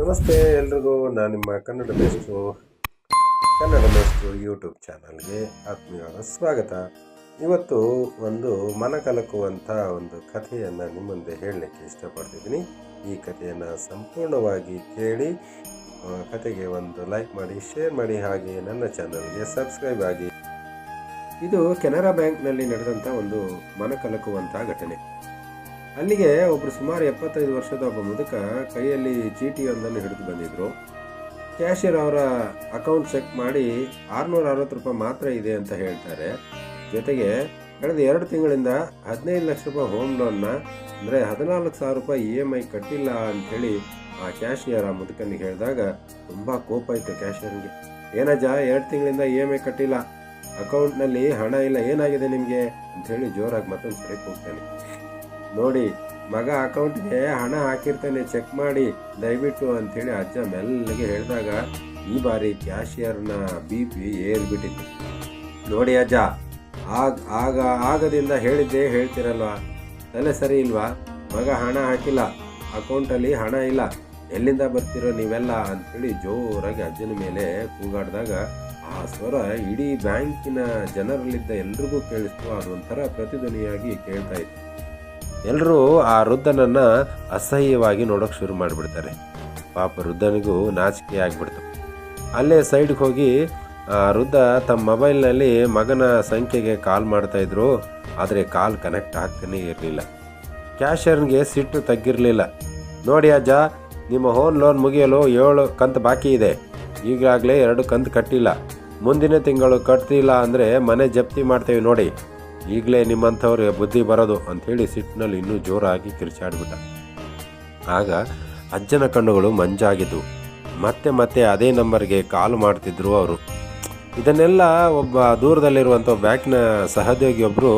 ನಮಸ್ತೆ ಎಲ್ರಿಗೂ, ನಾನು ನಿಮ್ಮ ಕನ್ನಡ ಮೇಸ್ಟ್ರು ಕನ್ನಡ ಮೇಸ್ಟ್ರು ಯೂಟ್ಯೂಬ್ ಚಾನಲ್ಗೆ ಆತ್ಮೀಯವಾದ ಸ್ವಾಗತ. ಇವತ್ತು ಒಂದು ಮನಕಲಕುವಂಥ ಒಂದು ಕಥೆಯನ್ನು ನಿಮ್ಮ ಮುಂದೆ ಹೇಳಲಿಕ್ಕೆ ಇಷ್ಟಪಡ್ತಿದ್ದೀನಿ. ಈ ಕಥೆಯನ್ನು ಸಂಪೂರ್ಣವಾಗಿ ಕೇಳಿ ಕಥೆಗೆ ಒಂದು ಲೈಕ್ ಮಾಡಿ ಶೇರ್ ಮಾಡಿ, ಹಾಗೆ ನನ್ನ ಚಾನಲ್ಗೆ ಸಬ್ಸ್ಕ್ರೈಬ್ ಆಗಿ. ಇದು ಕೆನರಾ ಬ್ಯಾಂಕ್ನಲ್ಲಿ ನಡೆದಂಥ ಒಂದು ಮನಕಲಕುವಂಥ ಘಟನೆ. ಅಲ್ಲಿಗೆ ಒಬ್ಬರು ಸುಮಾರು ಎಪ್ಪತ್ತೈದು ವರ್ಷದ ಒಬ್ಬ ಮುದುಕ ಕೈಯಲ್ಲಿ ಚೀಟಿಯೊಂದನ್ನು ಹಿಡಿದು ಬಂದಿದ್ರು. ಕ್ಯಾಶಿಯರ್ ಅವರ ಅಕೌಂಟ್ ಚೆಕ್ ಮಾಡಿ ಆರುನೂರ ಅರವತ್ತು ರೂಪಾಯಿ ಮಾತ್ರ ಇದೆ ಅಂತ ಹೇಳ್ತಾರೆ. ಜೊತೆಗೆ ಕಳೆದ ಎರಡು ತಿಂಗಳಿಂದ ಹದಿನೈದು ಲಕ್ಷ ರೂಪಾಯಿ ಹೋಮ್ ಲೋನ್ನ ಅಂದರೆ ಹದಿನಾಲ್ಕು ಸಾವಿರ ರೂಪಾಯಿ ಇ ಎಂ ಐ ಕಟ್ಟಿಲ್ಲ ಅಂಥೇಳಿ ಆ ಕ್ಯಾಶಿಯರ್ ಆ ಮುದುಕನಿಗೆ ಹೇಳಿದಾಗ ತುಂಬ ಕೋಪ ಇತ್ತು ಕ್ಯಾಶಿಯರ್ಗೆ. ಏನಜ್ಜ ಎರಡು ತಿಂಗಳಿಂದ ಇ ಎಂ ಐ ಕಟ್ಟಿಲ್ಲ. ಅಕೌಂಟ್ನಲ್ಲಿ ಹಣ ಇಲ್ಲ, ಏನಾಗಿದೆ ನಿಮಗೆ? ಅಂಥೇಳಿ ಜೋರಾಗಿ ಮತ್ತೊಂದು ಸರಿ ಹೋಗ್ತಾನೆ ನೋಡಿ, ಮಗ ಅಕೌಂಟ್ಗೆ ಹಣ ಹಾಕಿರ್ತಾನೆ, ಚೆಕ್ ಮಾಡಿ. ದಯವಿಟ್ಟು ಅಂಥೇಳಿ ಅಜ್ಜ ಮೆಲ್ಲಗೆ ಹೇಳಿದಾಗ ಈ ಬಾರಿ ಕ್ಯಾಶಿಯರ್ನ ಬಿ ಪಿ ಏರ್ಬಿಟ್ಟಿತ್ತು. ನೋಡಿ ಅಜ್ಜ, ಆಗ ಆಗ, ಆಗದಿಂದ ಹೇಳಿದ್ದೆ ಹೇಳ್ತಿರಲ್ವಾ? ತಲೆ ಸರಿ ಇಲ್ವಾ? ಮಗ ಹಣ ಹಾಕಿಲ್ಲ, ಅಕೌಂಟಲ್ಲಿ ಹಣ ಇಲ್ಲ, ಎಲ್ಲಿಂದ ಬರ್ತಿರೋ ನೀವೆಲ್ಲ ಅಂಥೇಳಿ ಜೋರಾಗಿ ಅಜ್ಜನ ಮೇಲೆ ಕೂಗಾಡಿದಾಗ ಆ ಸ್ವರ ಇಡೀ ಬ್ಯಾಂಕಿನ ಜನರಲ್ಲಿದ್ದ ಎಲ್ರಿಗೂ ಕೇಳಿಸ್ತು. ಅದೊಂಥರ ಪ್ರತಿಧ್ವನಿಯಾಗಿ ಕೇಳ್ತಾ ಇತ್ತು. ಎಲ್ಲರೂ ಆ ವೃದ್ಧನನ್ನು ಅಸಹ್ಯವಾಗಿ ನೋಡೋಕೆ ಶುರು ಮಾಡಿಬಿಡ್ತಾರೆ. ಪಾಪ ವೃದ್ಧನಿಗೂ ನಾಚಿಕೆ ಆಗಿಬಿಡ್ತು. ಅಲ್ಲೇ ಸೈಡ್ಗೆ ಹೋಗಿ, ಆ ವೃದ್ಧ ತಮ್ಮ ಮೊಬೈಲ್ನಲ್ಲಿ ಮಗನ ಸಂಖ್ಯೆಗೆ ಕಾಲ್ ಮಾಡ್ತಾಯಿದ್ರು ಆದರೆ ಕಾಲ್ ಕನೆಕ್ಟ್ ಆಗ್ತಾನೇ ಇರಲಿಲ್ಲ. ಕ್ಯಾಶರ್ನಿಗೆ ಸಿಟ್ಟು ತಗ್ಗಿರಲಿಲ್ಲ. ನೋಡಿ ಅಜ್ಜ, ನಿಮ್ಮ ಹೋಮ್ ಲೋನ್ ಮುಗಿಯಲು ಏಳು ಕಂತು ಬಾಕಿ ಇದೆ. ಈಗಾಗಲೇ ಎರಡು ಕಂತು ಕಟ್ಟಿಲ್ಲ. ಮುಂದಿನ ತಿಂಗಳು ಕಟ್ತಿಲ್ಲ ಅಂದರೆ ಮನೆ ಜಪ್ತಿ ಮಾಡ್ತೇವೆ ನೋಡಿ. ಈಗಲೇ ನಿಮ್ಮಂಥವ್ರಿಗೆ ಬುದ್ಧಿ ಬರೋದು ಅಂಥೇಳಿ ಸಿಟ್ಟಿನಲ್ಲಿ ಇನ್ನೂ ಜೋರಾಗಿ ಕಿರ್ಚಾಡ್ಬಿಟ್ಟ. ಆಗ ಅಜ್ಜನ ಕಣ್ಣುಗಳು ಮಂಜಾಗಿದ್ದವು ಮತ್ತೆ ಮತ್ತೆ ಅದೇ ನಂಬರ್ಗೆ ಕಾಲ್ ಮಾಡ್ತಿದ್ರು ಅವರು. ಇದನ್ನೆಲ್ಲ ಒಬ್ಬ ದೂರದಲ್ಲಿರುವಂಥ ಬ್ಯಾಂಕ್ನ ಸಹೋದ್ಯೋಗಿಯೊಬ್ಬರು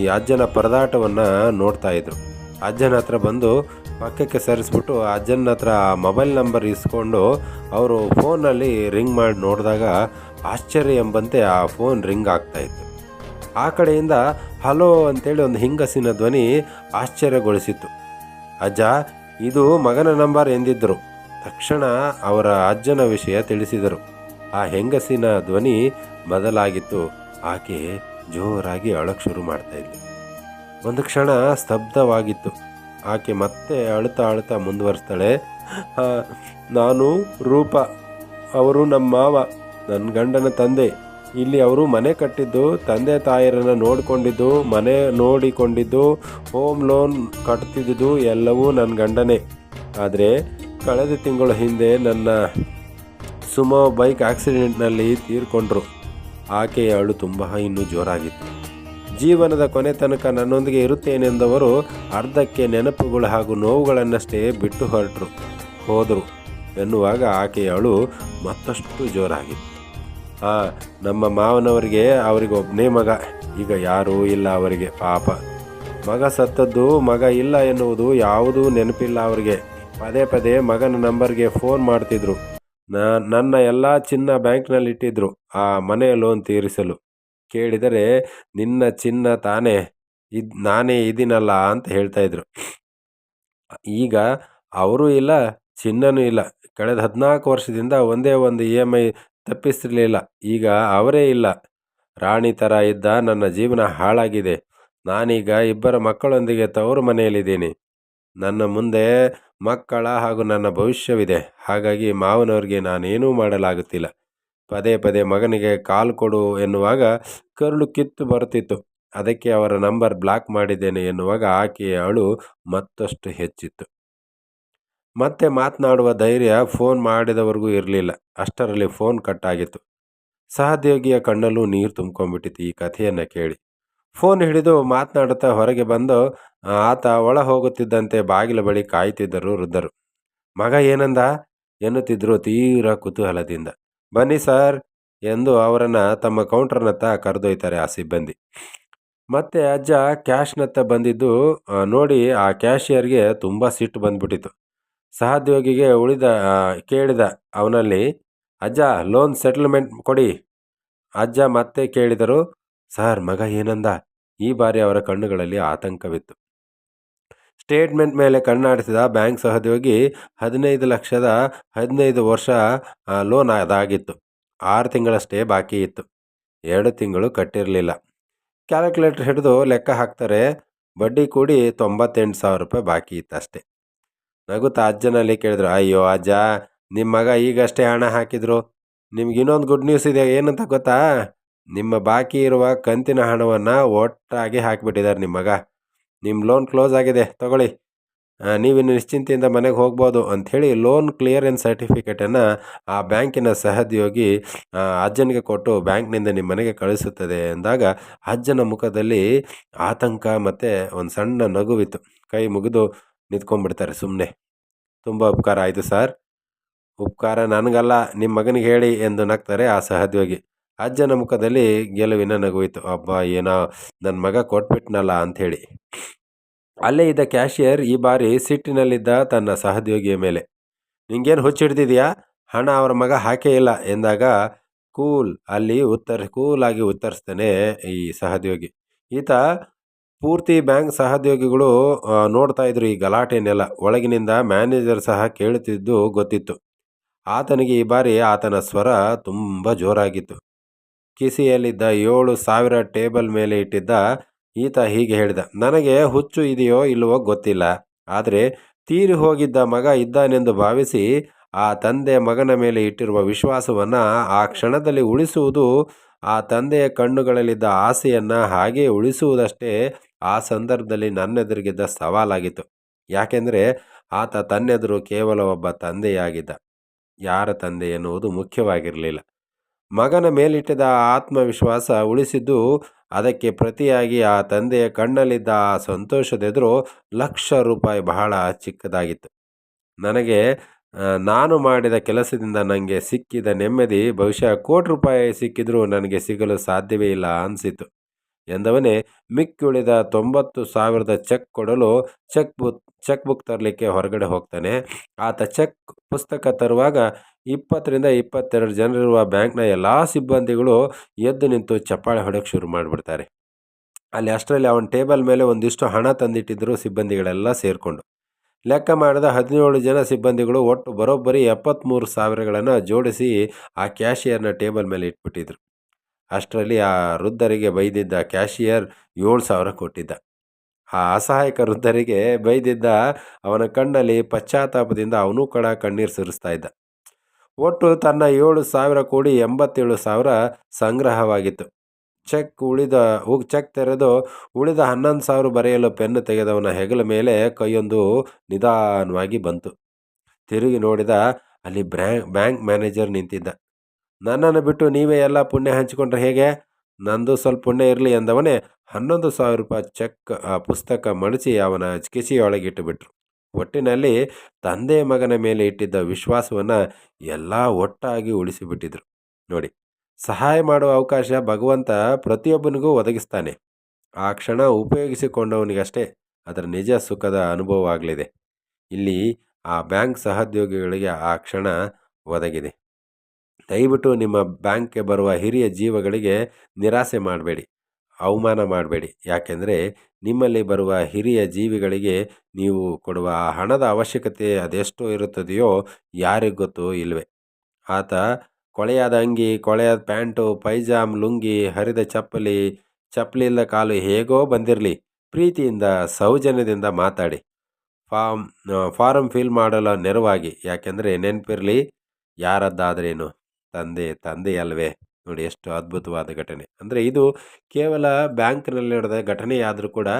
ಈ ಅಜ್ಜನ ಪರದಾಟವನ್ನು ನೋಡ್ತಾ ಇದ್ರು. ಅಜ್ಜನ ಹತ್ರ ಬಂದು ಪಕ್ಕಕ್ಕೆ ಸರಿಸ್ಬಿಟ್ಟು ಅಜ್ಜನ ಹತ್ರ ಮೊಬೈಲ್ ನಂಬರ್ ಇಸ್ಕೊಂಡು ಅವರು ಫೋನಲ್ಲಿ ರಿಂಗ್ ಮಾಡಿ ನೋಡಿದಾಗ ಆಶ್ಚರ್ಯ ಎಂಬಂತೆ ಆ ಫೋನ್ ರಿಂಗ್ ಆಗ್ತಾ ಇತ್ತು. ಆ ಕಡೆಯಿಂದ ಹಲೋ ಅಂತೇಳಿ ಒಂದು ಹಿಂಗಸಿನ ಧ್ವನಿ ಆಶ್ಚರ್ಯಗೊಳಿಸಿತ್ತು. ಅಜ್ಜ, ಇದು ಮಗನ ನಂಬರ್ ಎಂದಿದ್ದರು ತಕ್ಷಣ ಅವರ ಅಜ್ಜನ ವಿಷಯ ತಿಳಿಸಿದರು. ಆ ಹೆಂಗಸಿನ ಧ್ವನಿ ಬದಲಾಗಿತ್ತು. ಆಕೆ ಜೋರಾಗಿ ಅಳಕ್ಕೆ ಶುರು ಮಾಡ್ತಾ ಒಂದು ಕ್ಷಣ ಸ್ತಬ್ಧವಾಗಿತ್ತು. ಆಕೆ ಮತ್ತೆ ಅಳುತ್ತಾ ಅಳುತ್ತಾ ಮುಂದುವರಿಸ್ತಾಳೆ. ನಾನು ರೂಪ. ಅವರು ನಮ್ಮ ಮಾವ. ನನ್ನ ಗಂಡನ ತಂದೆ. ಇಲ್ಲಿ ಅವರು ಮನೆ ಕಟ್ಟಿದ್ದು, ತಂದೆ ತಾಯರನ್ನು ನೋಡಿಕೊಂಡಿದ್ದು, ಮನೆ ನೋಡಿಕೊಂಡಿದ್ದು ಹೋಮ್ ಲೋನ್ ಕಟ್ತಿದ್ದು ಎಲ್ಲವೂ ನನ್ನ ಗಂಡನೇ. ಆದರೆ ಕಳೆದ ತಿಂಗಳ ಹಿಂದೆ ನನ್ನ ಸುಮೋ ಬೈಕ್ ಆಕ್ಸಿಡೆಂಟ್ನಲ್ಲಿ ತೀರ್ಕೊಂಡ್ರು. ಆಕೆಯ ಅಳು ತುಂಬ ಇನ್ನೂ ಜೋರಾಗಿತ್ತು. ಜೀವನದ ಕೊನೆ ತನಕ ನನ್ನೊಂದಿಗೆ ಇರುತ್ತೇನೆಂದವರು ಅರ್ಧಕ್ಕೆ ನೆನಪುಗಳು ಹಾಗೂ ನೋವುಗಳನ್ನಷ್ಟೇ ಬಿಟ್ಟು ಹೊರಟರು. ಹೋದರು. ಎನ್ನುವಾಗ ಆಕೆಯ ಅಳು ಮತ್ತಷ್ಟು ಜೋರಾಗಿತ್ತು. ನಮ್ಮ ಮಾವನವರಿಗೆ ಅವರಿಗೆ ಒಬ್ಬನೇ ಮಗ. ಈಗ ಯಾರೂ ಇಲ್ಲ ಅವರಿಗೆ, ಪಾಪ. ಮಗ ಸತ್ತದ್ದು ಮಗ ಇಲ್ಲ ಎನ್ನುವುದು ಯಾವುದೂ ನೆನಪಿಲ್ಲ ಅವರಿಗೆ. ಪದೇ ಪದೇ ಮಗನ ನಂಬರ್ಗೆ ಫೋನ್ ಮಾಡ್ತಿದ್ರು. ನನ್ನ ಎಲ್ಲ ಚಿನ್ನ ಬ್ಯಾಂಕ್ನಲ್ಲಿ ಇಟ್ಟಿದ್ರು, ಆ ಮನೆಯ ಲೋನ್ ತೀರಿಸಲು. ಕೇಳಿದರೆ, ನಿನ್ನ ಚಿನ್ನ ತಾನೇ, ಇದ್, ನಾನೇ ಇದೀನಲ್ಲ ಅಂತ ಹೇಳ್ತಾ ಇದ್ರು. ಈಗ ಅವರೂ ಇಲ್ಲ, ಚಿನ್ನನೂ ಇಲ್ಲ. ಕಳೆದ ಹದಿನಾಲ್ಕು ವರ್ಷದಿಂದ ಒಂದೇ ಒಂದು ಇ ಎಂ ಐ ತಪ್ಪಿಸಿರಲಿಲ್ಲ ಈಗ ಅವರೇ ಇಲ್ಲ. ರಾಣಿ ಥರ ಇದ್ದ ನನ್ನ ಜೀವನ ಹಾಳಾಗಿದೆ. ನಾನೀಗ ಇಬ್ಬರ ಮಕ್ಕಳೊಂದಿಗೆ ತವರು ಮನೆಯಲ್ಲಿದ್ದೀನಿ. ನನ್ನ ಮುಂದೆ ಮಕ್ಕಳ ಹಾಗೂ ನನ್ನ ಭವಿಷ್ಯವಿದೆ. ಹಾಗಾಗಿ ಮಾವನವ್ರಿಗೆ ನಾನೇನೂ ಮಾಡಲಾಗುತ್ತಿಲ್ಲ. ಪದೇ ಪದೇ ಮಗನಿಗೆ ಕಾಲ್ ಕೊಡು ಎನ್ನುವಾಗ ಕರುಳು ಕಿತ್ತು ಬರುತ್ತಿತ್ತು. ಅದಕ್ಕೆ ಅವರ ನಂಬರ್ ಬ್ಲಾಕ್ ಮಾಡಿದ್ದೇನೆ ಎನ್ನುವಾಗ ಆಕೆಯ ಅಳು ಮತ್ತಷ್ಟು ಹೆಚ್ಚಿತ್ತು. ಮತ್ತೆ ಮಾತನಾಡುವ ಧೈರ್ಯ ಫೋನ್ ಮಾಡಿದವರೆಗೂ ಇರಲಿಲ್ಲ. ಅಷ್ಟರಲ್ಲಿ ಫೋನ್ ಕಟ್ ಆಗಿತ್ತು ಸಹೋದ್ಯೋಗಿಯ ಕಣ್ಣಲ್ಲೂ ನೀರು ತುಂಬ್ಕೊಂಡ್ಬಿಟ್ಟಿತ್ತು ಈ ಕಥೆಯನ್ನು ಕೇಳಿ. ಫೋನ್ ಹಿಡಿದು ಮಾತನಾಡುತ್ತಾ ಹೊರಗೆ ಬಂದು, ಆತ ಒಳ ಹೋಗುತ್ತಿದ್ದಂತೆ ಬಾಗಿಲ ಬಳಿ ಕಾಯ್ತಿದ್ದರು ವೃದ್ಧರು. ಮಗ ಏನಂದ? ಎನ್ನುತ್ತಿದ್ದರು ತೀರ ಕುತೂಹಲದಿಂದ. ಬನ್ನಿ ಸರ್ ಎಂದು ಅವರನ್ನು ತಮ್ಮ ಕೌಂಟರ್ನತ್ತ ಕರೆದೊಯ್ತಾರೆ ಆ ಸಿಬ್ಬಂದಿ. ಮತ್ತೆ ಅಜ್ಜ ಕ್ಯಾಶ್ನತ್ತ ಬಂದಿದ್ದು ನೋಡಿ ಆ ಕ್ಯಾಶಿಯರ್ಗೆ ತುಂಬ ಸಿಟ್ಟು ಬಂದ್ಬಿಟ್ಟಿತ್ತು. ಸಹೋದ್ಯೋಗಿಗೆ ಉಳಿದ ಕೇಳಿದ ಅವನಲ್ಲಿ, ಅಜ್ಜ ಲೋನ್ ಸೆಟಲ್ಮೆಂಟ್ ಕೊಡಿ. ಅಜ್ಜ ಮತ್ತೆ ಕೇಳಿದರು, ಸರ್, ಮಗ ಏನಂದ? ಈ ಬಾರಿ ಅವರ ಕಣ್ಣುಗಳಲ್ಲಿ ಆತಂಕವಿತ್ತು. ಸ್ಟೇಟ್ಮೆಂಟ್ ಮೇಲೆ ಕಣ್ಣಾಡಿಸಿದ ಬ್ಯಾಂಕ್ ಸಹೋದ್ಯೋಗಿ, ಹದಿನೈದು ಲಕ್ಷದ ಹದಿನೈದು ವರ್ಷ ಲೋನ್ ಅದಾಗಿತ್ತು. ಆರು ತಿಂಗಳಷ್ಟೇ ಬಾಕಿ ಇತ್ತು. ಎರಡು ತಿಂಗಳು ಕಟ್ಟಿರಲಿಲ್ಲ. ಕ್ಯಾಲ್ಕುಲೇಟರ್ ಹಿಡಿದು ಲೆಕ್ಕ ಹಾಕ್ತಾರೆ, ಬಡ್ಡಿ ಕೂಡಿ ತೊಂಬತ್ತೆಂಟು ಸಾವಿರ ರೂಪಾಯಿ ಬಾಕಿ ಇತ್ತು ಅಷ್ಟೇ ನಗುತ್ತಾ ಅಜ್ಜನಲ್ಲಿ ಕೇಳಿದ್ರು, ಅಯ್ಯೋ ಅಜ್ಜ ನಿಮ್ಮ ಮಗ ಈಗಷ್ಟೇ ಹಣ ಹಾಕಿದ್ರು. ನಿಮ್ಗೆ ಇನ್ನೊಂದು ಗುಡ್ ನ್ಯೂಸ್ ಇದೆ, ಏನಂತ ಗೊತ್ತಾ? ನಿಮ್ಮ ಬಾಕಿ ಇರುವ ಕಂತಿನ ಹಣವನ್ನು ಒಟ್ಟಾಗಿ ಹಾಕಿಬಿಟ್ಟಿದ್ದಾರೆ ನಿಮ್ಮ ಮಗ. ನಿಮ್ಮ ಲೋನ್ ಕ್ಲೋಸ್ ಆಗಿದೆ, ತಗೊಳ್ಳಿ. ನೀವಿನ್ನು ನಿಶ್ಚಿಂತೆಯಿಂದ ಮನೆಗೆ ಹೋಗ್ಬೋದು ಅಂಥೇಳಿ ಲೋನ್ ಕ್ಲಿಯರೆನ್ಸ್ ಸರ್ಟಿಫಿಕೇಟನ್ನು ಆ ಬ್ಯಾಂಕಿನ ಸಹದ್ಯೋಗಿ ಅಜ್ಜನಿಗೆ ಕೊಟ್ಟು ಬ್ಯಾಂಕ್ನಿಂದ ನಿಮ್ಮ ಮನೆಗೆ ಕಳಿಸುತ್ತದೆ ಅಂದಾಗ ಅಜ್ಜನ ಮುಖದಲ್ಲಿ ಆತಂಕ ಮತ್ತು ಒಂದು ಸಣ್ಣ ನಗುವಿತ್ತು. ಕೈ ಮುಗಿದು ನಿಂತ್ಕೊಂಡ್ಬಿಡ್ತಾರೆ ಸುಮ್ಮನೆ ತುಂಬ ಉಪಕಾರ ಆಯಿತು ಸರ್. ಉಪಕಾರ ನನಗಲ್ಲ ನಿಮ್ಮ ಮಗನಿಗೆ ಹೇಳಿ ಎಂದು ನಗ್ತಾರೆ ಆ ಸಹೋದ್ಯೋಗಿ. ಅಜ್ಜನ ಮುಖದಲ್ಲಿ ಗೆಲುವಿನ ನಗುವಿತು. ಅಬ್ಬ, ಏನೋ ನನ್ನ ಮಗ ಕೊಟ್ಬಿಟ್ನಲ್ಲ ಅಂಥೇಳಿ. ಅಲ್ಲೇ ಇದ್ದ ಕ್ಯಾಶಿಯರ್ ಈ ಬಾರಿ ಸಿಟ್ಟಿನಲ್ಲಿದ್ದ ತನ್ನ ಸಹೋದ್ಯೋಗಿಯ ಮೇಲೆ. ನಿಂಗೇನು ಹುಚ್ಚಿಡ್ದಿದೆಯಾ ಹಣ ಅವರ ಮಗ ಹಾಕೇ ಇಲ್ಲ ಎಂದಾಗ ಕೂಲ್ ಅಲ್ಲಿ ಉತ್ತರ, ಕೂಲಾಗಿ ಉತ್ತರಿಸ್ತಾನೆ ಈ ಸಹೋದ್ಯೋಗಿ. ಈತ ಪೂರ್ತಿ ಬ್ಯಾಂಕ್ ಸಹೋದ್ಯೋಗಿಗಳು ನೋಡ್ತಾ ಇದ್ರು ಈ ಗಲಾಟೆನೆಲ್ಲ ಒಳಗಿನಿಂದ ಮ್ಯಾನೇಜರ್ ಸಹ ಕೇಳುತ್ತಿದ್ದು ಗೊತ್ತಿತ್ತು. ಆತನಿಗೆ ಈ ಬಾರಿ ಆತನ ಸ್ವರ ತುಂಬ ಜೋರಾಗಿತ್ತು. ಕಿಸಿಯಲ್ಲಿದ್ದ ಏಳು ಸಾವಿರ ಟೇಬಲ್ ಮೇಲೆ ಇಟ್ಟಿದ್ದ ಈತ ಹೀಗೆ ಹೇಳಿದ, ನನಗೆ ಹುಚ್ಚು ಇದೆಯೋ ಇಲ್ಲವೋ ಗೊತ್ತಿಲ್ಲ. ಆದರೆ ತೀರಿ ಹೋಗಿದ್ದ ಮಗ ಇದ್ದಾನೆಂದು ಭಾವಿಸಿ ಆ ತಂದೆ ಮಗನ ಮೇಲೆ ಇಟ್ಟಿರುವ ವಿಶ್ವಾಸವನ್ನು ಆ ಕ್ಷಣದಲ್ಲಿ ಉಳಿಸುವುದು ಆ ತಂದೆಯ ಕಣ್ಣುಗಳಲ್ಲಿದ್ದ ಆಸೆಯನ್ನು ಹಾಗೆ ಉಳಿಸುವುದಷ್ಟೇ ಆ ಸಂದರ್ಭದಲ್ಲಿ ನನ್ನೆದುರಿಗಿದ್ದ ಸವಾಲಾಗಿತ್ತು. ಯಾಕೆಂದರೆ ಆತ ತನ್ನೆದುರು ಕೇವಲ ಒಬ್ಬ ತಂದೆಯಾಗಿದ್ದ. ಯಾರ ತಂದೆ ಎನ್ನುವುದು ಮುಖ್ಯವಾಗಿರಲಿಲ್ಲ. ಮಗನ ಮೇಲಿಟ್ಟಿದ್ದ ಆತ್ಮವಿಶ್ವಾಸ ಉಳಿಸಿದ್ದು ಅದಕ್ಕೆ ಪ್ರತಿಯಾಗಿ ಆ ತಂದೆಯ ಕಣ್ಣಲ್ಲಿದ್ದ ಆ ಸಂತೋಷದೆದುರು ಲಕ್ಷ ರೂಪಾಯಿ ಬಹಳ ಚಿಕ್ಕದಾಗಿತ್ತು. ನನಗೆ ನಾನು ಮಾಡಿದ ಕೆಲಸದಿಂದ ನನಗೆ ಸಿಕ್ಕಿದ ನೆಮ್ಮದಿ, ಬಹುಶಃ ಕೋಟಿ ರೂಪಾಯಿ ಸಿಕ್ಕಿದರೂ ನನಗೆ ಸಿಗಲು ಸಾಧ್ಯವೇ ಇಲ್ಲ ಅನಿಸಿತು ಎಂದವನೇ, ಮಿಕ್ಕುಳಿದ ತೊಂಬತ್ತು ಸಾವಿರದ ಚೆಕ್ ಕೊಡಲು ಚೆಕ್ ಬುಕ್ ಚೆಕ್ ಬುಕ್ ತರಲಿಕ್ಕೆ ಹೊರಗಡೆ ಹೋಗ್ತಾನೆ. ಆತ ಚೆಕ್ ಪುಸ್ತಕ ತರುವಾಗ ಇಪ್ಪತ್ತರಿಂದ ಇಪ್ಪತ್ತೆರಡು ಜನರಿರುವ ಬ್ಯಾಂಕ್ನ ಎಲ್ಲ ಸಿಬ್ಬಂದಿಗಳು ಎದ್ದು ನಿಂತು ಚಪ್ಪಾಳೆ ಹೊಡೋಕ್ಕೆ ಶುರು ಮಾಡಿಬಿಡ್ತಾರೆ. ಅಲ್ಲಿ ಅಷ್ಟರಲ್ಲಿ ಅವನ ಟೇಬಲ್ ಮೇಲೆ ಒಂದಿಷ್ಟು ಹಣ ತಂದಿಟ್ಟಿದ್ದರು ಸಿಬ್ಬಂದಿಗಳೆಲ್ಲ ಸೇರಿಕೊಂಡು. ಲೆಕ್ಕ ಮಾಡಿದ ಹದಿನೇಳು ಜನ ಸಿಬ್ಬಂದಿಗಳು ಒಟ್ಟು ಬರೋಬ್ಬರಿ ಎಪ್ಪತ್ತ್ಮೂರು ಸಾವಿರಗಳನ್ನು ಜೋಡಿಸಿ ಆ ಕ್ಯಾಶಿಯರ್ನ ಟೇಬಲ್ ಮೇಲೆ ಇಟ್ಬಿಟ್ಟಿದ್ರು. ಅಷ್ಟರಲ್ಲಿ ಆ ವೃದ್ಧರಿಗೆ ಬೈದಿದ್ದ ಕ್ಯಾಶಿಯರ್ ಏಳು ಸಾವಿರ ಕೊಟ್ಟಿದ್ದ. ಆ ಅಸಹಾಯಕ ವೃದ್ಧರಿಗೆ ಬೈದಿದ್ದ ಅವನ ಕಣ್ಣಲ್ಲಿ ಪಶ್ಚಾತ್ತಾಪದಿಂದ ಅವನು ಕಡ ಕಣ್ಣೀರು ಸುರಿಸ್ತಾ ಇದ್ದ. ಒಟ್ಟು ತನ್ನ ಏಳು ಸಾವಿರ ಕೋಡಿ ಎಂಬತ್ತೇಳು ಸಾವಿರ ಸಂಗ್ರಹವಾಗಿತ್ತು. ಚೆಕ್ ಉಳಿದ ಚೆಕ್ ತೆರೆದು ಉಳಿದ ಹನ್ನೊಂದು ಸಾವಿರ ಬರೆಯಲು ಪೆನ್ನು ತೆಗೆದವನ ಹೆಗಲ ಮೇಲೆ ಕೈಯೊಂದು ನಿಧಾನವಾಗಿ ಬಂತು. ತಿರುಗಿ ನೋಡಿದ ಅಲ್ಲಿ ಬ್ಯಾಂಕ್ ಮ್ಯಾನೇಜರ್ ನಿಂತಿದ್ದ. ನನ್ನನ್ನು ಬಿಟ್ಟು ನೀವೇ ಎಲ್ಲ ಪುಣ್ಯ ಹಂಚಿಕೊಂಡ್ರೆ ಹೇಗೆ? ನಂದು ಸ್ವಲ್ಪ ಪುಣ್ಯ ಇರಲಿ ಎಂದವನೇ ಹನ್ನೊಂದು ಸಾವಿರ ರೂಪಾಯಿ ಚೆಕ್, ಆ ಪುಸ್ತಕ ಮಡಿಸಿ ಅವನ ಕಿಸಿಯೊಳಗಿಟ್ಟು ಬಿಟ್ರು. ಒಟ್ಟಿನಲ್ಲಿ ತಂದೆ ಮಗನ ಮೇಲೆ ಇಟ್ಟಿದ್ದ ವಿಶ್ವಾಸವನ್ನು ಎಲ್ಲ ಒಟ್ಟಾಗಿ ಉಳಿಸಿಬಿಟ್ಟಿದ್ರು. ನೋಡಿ ಸಹಾಯ ಮಾಡುವ ಅವಕಾಶ ಭಗವಂತ ಪ್ರತಿಯೊಬ್ಬನಿಗೂ ಒದಗಿಸ್ತಾನೆ. ಆ ಕ್ಷಣ ಉಪಯೋಗಿಸಿಕೊಂಡವನಿಗಷ್ಟೇ ಅದರ ನಿಜ ಸುಖದ ಅನುಭವ ಆಗಲಿದೆ ಇಲ್ಲಿ ಆ ಬ್ಯಾಂಕ್ ಸಹೋದ್ಯೋಗಿಗಳಿಗೆ ಆ ಕ್ಷಣ ಒದಗಿದೆ. ದಯವಿಟ್ಟು ನಿಮ್ಮ ಬ್ಯಾಂಕ್ಗೆ ಬರುವ ಹಿರಿಯ ಜೀವಗಳಿಗೆ ನಿರಾಸೆ ಮಾಡಬೇಡಿ, ಅವಮಾನ ಮಾಡಬೇಡಿ. ಯಾಕೆಂದರೆ ನಿಮ್ಮಲ್ಲಿ ಬರುವ ಹಿರಿಯ ಜೀವಿಗಳಿಗೆ ನೀವು ಕೊಡುವ ಹಣದ ಅವಶ್ಯಕತೆ ಅದೆಷ್ಟು ಇರುತ್ತದೆಯೋ ಯಾರಿಗೆ ಗೊತ್ತು ಇಲ್ವೇ. ಆತ ಕೊಳೆಯಾದ ಅಂಗಿ, ಕೊಳೆಯಾದ ಪ್ಯಾಂಟು, ಪೈಜಾಮ್, ಲುಂಗಿ, ಹರಿದ ಚಪ್ಪಲಿ ಚಪ್ಪಲಿ ಇಲ್ಲ ಕಾಲು ಹೇಗೋ ಬಂದಿರಲಿ. ಪ್ರೀತಿಯಿಂದ, ಸೌಜನ್ಯದಿಂದ ಮಾತಾಡಿ. ಫಾರ್ಮ್ ಫಾರಮ್ ಫಿಲ್ ಮಾಡಲು ನೆರವಾಗಿ. ಯಾಕೆಂದರೆ ನೆನಪಿರಲಿ, ಯಾರದ್ದಾದ್ರೇನು. ತಂದೆ ತಂದೆ ಅಲ್ವೇ. ನೋಡಿ, ಎಷ್ಟು ಅದ್ಭುತವಾದ ಘಟನೆ. ಅಂದರೆ ಇದು ಕೇವಲ ಬ್ಯಾಂಕ್ನಲ್ಲಿ ನಡೆದ ಘಟನೆಯಾದರೂ ಕೂಡ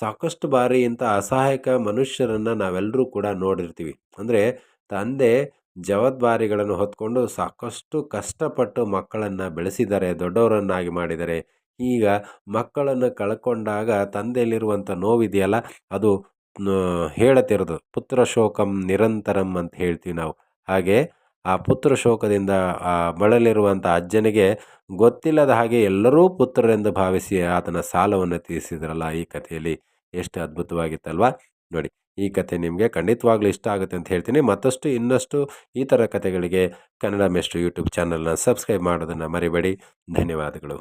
ಸಾಕಷ್ಟು ಬಾರಿ ಇಂಥ ಅಸಹಾಯಕ ಮನುಷ್ಯರನ್ನು ನಾವೆಲ್ಲರೂ ಕೂಡ ನೋಡಿರ್ತೀವಿ. ಅಂದರೆ ತಂದೆ ಜವಾಬ್ದಾರಿಗಳನ್ನು ಹೊತ್ಕೊಂಡು ಸಾಕಷ್ಟು ಕಷ್ಟಪಟ್ಟು ಮಕ್ಕಳನ್ನು ಬೆಳೆಸಿದ್ದಾರೆ ದೊಡ್ಡವರನ್ನಾಗಿ ಮಾಡಿದ್ದಾರೆ ಈಗ ಮಕ್ಕಳನ್ನು ಕಳ್ಕೊಂಡಾಗ ತಂದೆಯಲ್ಲಿರುವಂಥ ನೋವಿದೆಯಲ್ಲ, ಅದು ಹೇಳತಿರೋದು. ಪುತ್ರ ಶೋಕಂ ನಿರಂತರಂ ಅಂತ ಹೇಳ್ತೀವಿ ನಾವು. ಹಾಗೆ ಆ ಪುತ್ರ ಶೋಕದಿಂದ ಬಳಲಿರುವಂಥ ಅಜ್ಜನಿಗೆ ಗೊತ್ತಿಲ್ಲದ ಹಾಗೆ ಎಲ್ಲರೂ ಪುತ್ರರೆಂದು ಭಾವಿಸಿ ಆತನ ಸಾಲವನ್ನು ತೀರಿಸಿದ್ರಲ್ಲ ಈ ಕಥೆಯಲ್ಲಿ. ಎಷ್ಟು ಅದ್ಭುತವಾಗಿತ್ತಲ್ವ? ನೋಡಿ. ಈ ಕತೆ ನಿಮಗೆ ಖಂಡಿತವಾಗ್ಲೂ ಇಷ್ಟ ಆಗುತ್ತೆ ಅಂತ ಹೇಳ್ತೀನಿ. ಮತ್ತಷ್ಟು ಇನ್ನಷ್ಟು ಈ ಥರ ಕಥೆಗಳಿಗೆ ಕನ್ನಡ ಮೆಸ್ಟ್ರು ಯೂಟ್ಯೂಬ್ ಚಾನಲ್ನ ಸಬ್ಸ್ಕ್ರೈಬ್ ಮಾಡೋದನ್ನು ಮರಿಬೇಡಿ. ಧನ್ಯವಾದಗಳು.